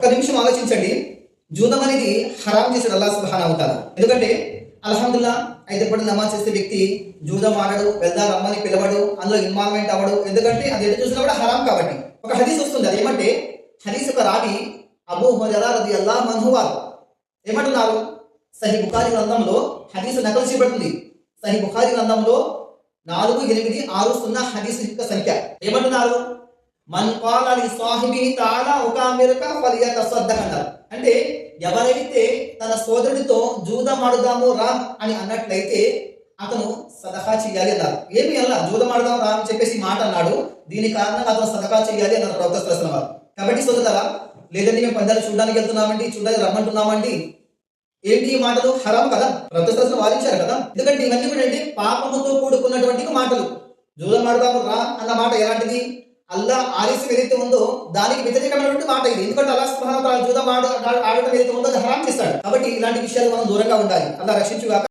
ఒక నిమిషం ఆలోచించండి. జూదం అనేది హరాం చేశాడు అల్లా సుబాన్ అవుతారు ఎందుకంటే అల్హమ్దుల్లా అయితే ఇప్పుడు నమాజ్ చేసే వ్యక్తి జూదం ఆడడు వెళ్దా రమ్మని పిలవడు అందులో ఇన్వాల్వ్మెంట్ అవ్వడు. ఎందుకంటే అది ఎటు చూసినా కూడా హరాం కాబట్టి. ఒక హదీస్ వస్తుంది అది ఏమంటే హదీస్ ఒక రావి అబూ హురైరా రది అల్లా మన్హువారు ఏమంటున్నారు? సహి బుఖారి గ్రంథంలో హదీస్ నకలు చేయబడుతుంది సహి బుఖారి గ్రంథంలో నాలుగు ఎనిమిది ఆరు సున్నా హదీస్ యొక్క సంఖ్య. ఏమంటున్నారు? మన్ కాల లి సాహిబి తాలా ఉకామిరక ఫలియతసద్దక్ అన్నారు అంటే ఎవరైతే తన సోదరుడితో జూదమాడుదాము రా అని అన్నట్లయితే అతను సదఖా చేయాలి అన్నారు. ఏమి అలా జూదమాడుదాం రా అని చెప్పేసి మాట అన్నాడు. దీని కారణంగా అతను సదఖా చేయాలి అన్నారు ప్రవక్త శ్రేస్తున్న వారు కాబట్టి సోదరులారా లేదండి మేము పందాలు చూడడానికి వెళ్తున్నామండి చూడడానికి రమ్మంటున్నామండి. ఏంటి ఈ మాటలు? హరాం కదా? ప్రవక్త వాదించారు కదా? ఎందుకంటే ఇవన్నీ కూడా ఏంటి? పాపముతో కూడుకున్నటువంటి మాటలు. జూదం రా అన్న మాట ఎలాంటిది? అల్లా ఆలస్యం ఏదైతే ఉందో దానికి వ్యతిరేకమైనటువంటి మాట ఇది. ఎందుకంటే అల్లా సుబ్హానహు వ జూదం ఆడ ఆడటం ఏదైతే ఉందో అది హరాం చేస్తాడు. కాబట్టి ఇలాంటి విషయాలు మనం దూరంగా ఉండాలి. అలా రక్షించుగా